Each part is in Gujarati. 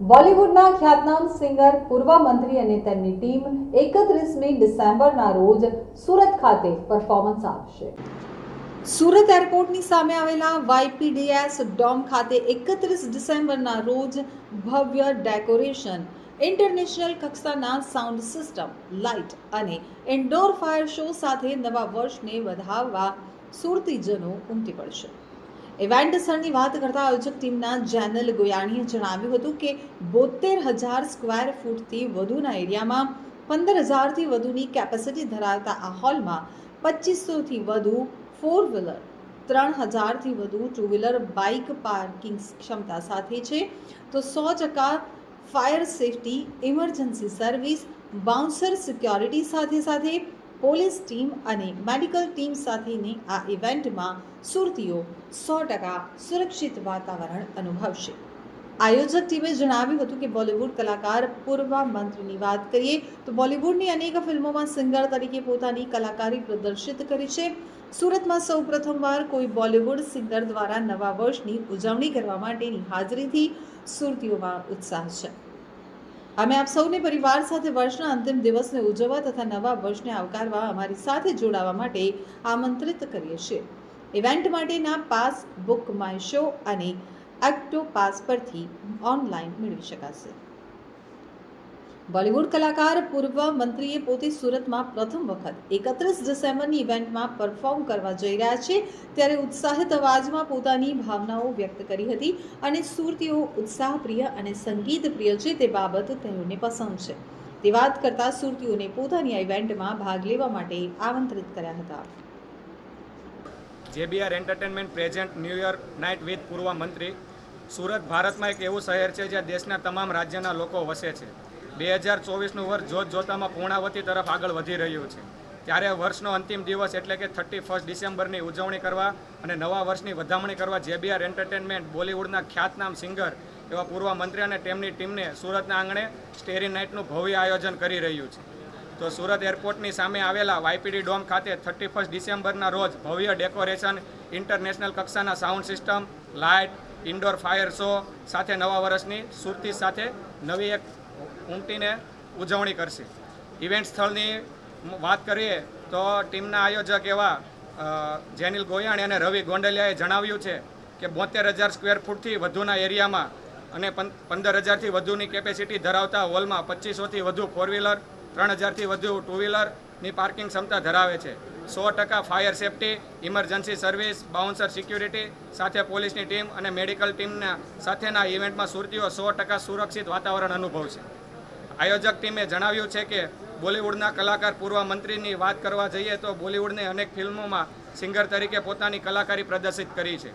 બોલિવૂડના ખ્યાતનામ સિંગર, પૂર્વ મંત્રી અને તેમની ટીમ એકત્રીસમી ડિસેમ્બરના રોજ સુરત ખાતે પરફોર્મન્સ આપશે. સુરત એરપોર્ટની સામે આવેલા વાયપીડીએસ ડોમ ખાતે એકત્રીસ ડિસેમ્બરના રોજ ભવ્ય ડેકોરેશન, ઇન્ટરનેશનલ કક્ષાના સાઉન્ડ સિસ્ટમ, લાઇટ અને ઇન્ડોર ફાયર શો સાથે નવા વર્ષને વધાવવા સુરતીજનો ઉમટી પડશે. ઇવેન્ટ વાત કરતા આયોજક ટીમના જેનલ ગોયાણીએ જણાવ્યું હતું કે બોતેર હજાર સ્ક્વેર ફૂટથી વધુના એરિયામાં પંદર હજારથી વધુની કેપેસિટી ધરાવતા આ હોલમાં પચીસોથી વધુ ફોર વ્હીલર ત્રણ હજારથી વધુ ટુ વ્હીલર બાઇક પાર્કિંગ ક્ષમતા સાથે છે. તો સો ટકા fire safety emergency service bouncer security સાથે સાથે પોલીસ ટીમ અને મેડિકલ ટીમ સાથેની આ ઇવેન્ટમાં સુરતીઓ સો ટકા સુરક્ષિત વાતાવરણ અનુભવશે. આયોજક ટીમે જણાવ્યું હતું કે બોલિવૂડ કલાકાર પૂર્વ મંત્રીની વાત કરીએ તો બોલિવૂડની અનેક ફિલ્મોમાં સિંગર તરીકે પોતાની કલાકારી પ્રદર્શિત કરી છે. સુરતમાં સૌ પ્રથમવાર કોઈ બોલિવૂડ સિંગર દ્વારા નવા વર્ષની ઉજવણી કરવા માટેની હાજરીથી સુરતીઓમાં ઉત્સાહ છે. અમે આપ સૌને પરિવાર સાથે વર્ષના અંતિમ દિવસને ઉજવવા તથા નવા વર્ષને આવકારવા અમારી સાથે જોડાવા માટે આમંત્રિત કરીએ છીએ. ઇવેન્ટ માટેના પાસ બુક માય શો અને એક્ટો પાસ પરથી ઓનલાઈન મેળવી શકાશે. બોલિવૂડ કલાકાર પૂર્વ મંત્રીએ પોતે સુરતમાં પ્રથમ વખત એકત્રીસ ડિસેમ્બરની ઇવેન્ટમાં પરફોર્મ કરવા જઈ રહ્યા છે. ત્યારે ઉત્સાહિત અવાજમાં પોતાની ભાવનાઓ વ્યક્ત કરી હતી અને સુરતીઓ ઉત્સાહપ્રિય અને સંગીત પ્રિય છે તે બાબત તેઓને પસંદ છે. તે વાત કરતા સુરતીઓને પોતાની આ ઇવેન્ટમાં ભાગ લેવા માટે આમંત્રિત કર્યા હતા. JBR entertainment present new year night with પૂર્વ મંત્રી. સુરત ભારતમાં એક એવું શહેર છે જ્યાં દેશના તમામ રાજ્યના લોકો વસે છે. બે હજાર ચોવીસનું વર્ષ જોત જોતામાં પૂર્ણાવતી તરફ આગળ વધી રહ્યું છે. ત્યારે વર્ષનો અંતિમ દિવસ એટલે કે થર્ટી ફર્સ્ટ ડિસેમ્બરની ઉજવણી કરવા અને નવા વર્ષની વધામણી કરવા જેબીઆર એન્ટરટેનમેન્ટ, બોલિવૂડના ખ્યાતનામ સિંગર એવા પૂર્વ મંત્રી અને તેમની ટીમને સુરતના આંગણે સ્ટેરી નાઇટનું ભવ્ય આયોજન કરી રહ્યું છે. તો સુરત એરપોર્ટની સામે આવેલા વાયપીડી ડોમ ખાતે થર્ટી ફર્સ્ટ ડિસેમ્બરના રોજ ભવ્ય ડેકોરેશન, ઇન્ટરનેશનલ કક્ષાના sound system, light, indoor fire show, સાથે નવા વર્ષની સુરતી સાથે નવી એક ઉમટીને ઉજવણી કરશે. ઇવેન્ટ સ્થળની વાત કરીએ તો ટીમના આયોજક એવા જેનિલ ગોયાણી અને રવિ ગોંડલિયાએ જણાવ્યું છે કે બોતેર હજાર સ્ક્વેર ફૂટથી વધુના એરિયામાં અને પં- પંદર હજારથી વધુની કેપેસિટી ધરાવતા હોલમાં પચીસોથી વધુ ફોર વ્હીલર ત્રણ હજારથી વધુ ટુ વ્હીલરની પાર્કિંગ ક્ષમતા ધરાવે છે. સો ટકા fire safety emergency service bouncer security સાથે પોલીસની ટીમ અને મેડિકલ ટીમના સાથેના ઇવેન્ટમાં સુરતીઓ સો ટકા સુરક્ષિત વાતાવરણ અનુભવશે. આયોજક ટીમે જણાવ્યું છે કે બોલિવૂડના કલાકાર પૂર્વ મંત્રીની વાત કરવા જઈએ તો બોલિવૂડની અનેક ફિલ્મોમાં સિંગર તરીકે પોતાની કલાકારી પ્રદર્શિત કરી છે.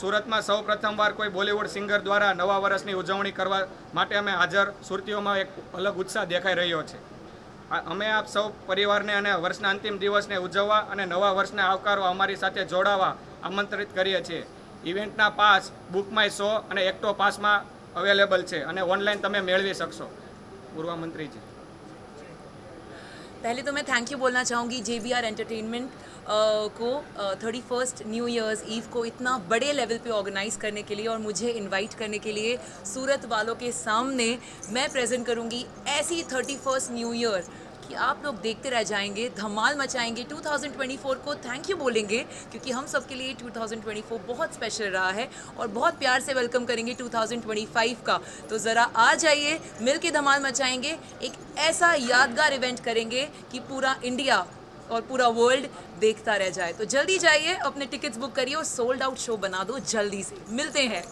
સુરતમાં સૌ પ્રથમવાર કોઈ બોલિવૂડ સિંગર દ્વારા નવા વર્ષની ઉજવણી કરવા માટે અમે હાજર, સુરતીઓમાં એક અલગ ઉત્સાહ દેખાઈ રહ્યો છે. અમે આપ સૌ પરિવારને અને વર્ષના અંતિમ દિવસને ઉજવવા અને નવા વર્ષને આવકારવા અમારી સાથે જોડાવા આમંત્રિત કરીએ છીએ. ઇવેન્ટના પાસ બુક માય શો અને એક્ટો પાસમાં અવેલેબલ છે અને ઓનલાઈન તમે મેળવી શકશો. पूर्वा मंत्री जी पहले तो मैं थैंक यू बोलना चाहूँगी जे वी आर एंटरटेनमेंट को thirty first new year's eve को इतना बड़े लेवल पे ऑर्गेनाइज़ करने के लिए और मुझे इनवाइट करने के लिए सूरत वालों के सामने मैं प्रेजेंट करूँगी ऐसी थर्टी फ़र्स्ट न्यू ईयर कि आप लोग देखते रह जाएँगे, धमाल मचाएँगे। 2024 को थैंक यू बोलेंगे, क्योंकि हम सब के लिए 2024 बहुत स्पेशल रहा है और बहुत प्यार से वेलकम करेंगे 2025 का। तो ज़रा आ जाइए मिल के धमाल मचाएँगे, एक ऐसा यादगार इवेंट करेंगे कि पूरा इंडिया और पूरा वर्ल्ड देखता रह जाए। तो जल्दी जाइए, अपने टिकट्स बुक करिए और सोल्ड आउट शो बना दो जल्दी से। मिलते हैं।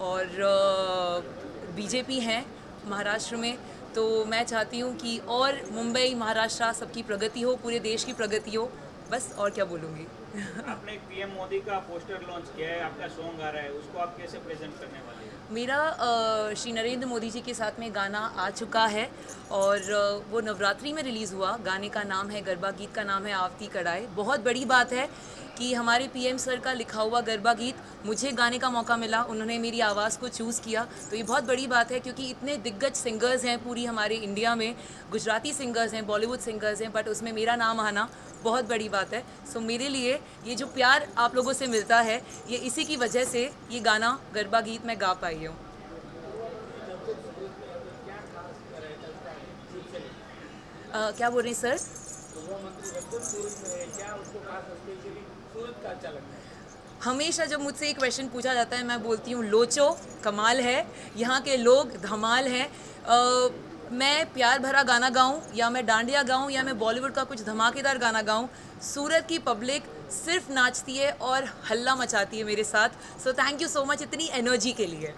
और बीजेपी है महाराष्ट्र में। तो मैं चाहती हूँ कि और मुंबई महाराष्ट्र सबकी प्रगति हो पूरे देश की प्रगति हो बस और क्या बोलूँगी आपने पीएम मोदी का पोस्टर लॉन्च किया है, आपका सॉन्ग आ रहा है, उसको आप कैसे प्रेजेंट करने वाले हैं? मेरा श्री नरेंद्र मोदी जी के साथ में गाना आ चुका है और वो नवरात्रि में रिलीज़ हुआ। गाने का नाम है गरबा गीत, का नाम है आवती कड़ाए बहुत बड़ी बात है कि हमारे पीएम सर का लिखा हुआ गरबा गीत मुझे गाने का मौका मिला, उन्होंने मेरी आवाज़ को चूज़ किया। तो ये बहुत बड़ी बात है क्योंकि इतने दिग्गज सिंगर्स हैं पूरी हमारे इंडिया में। गुजराती सिंगर्स हैं बॉलीवुड सिंगर्स हैं बट उसमें मेरा नाम आना बहुत बड़ी बात है। सो मेरे लिए ये जो प्यार आप लोगों से मिलता है, ये इसी की वजह से ये गाना गरबा गीत मैं गा पाई हूँ। क्या बोल रहे हैं, सर? हमेशा जब मुझसे एक क्वेश्चन पूछा जाता है, मैं बोलती हूँ, लोचो, कमाल है। यहाँ के लोग धमाल हैं। मैं प्यार भरा गाना गाऊँ या मैं डांडिया गाऊँ या मैं बॉलीवुड का कुछ धमाकेदार गाना गाऊं सूरत की पब्लिक सिर्फ नाचती है और हल्ला मचाती है मेरे साथ so thank you so much इतनी एनर्जी के लिए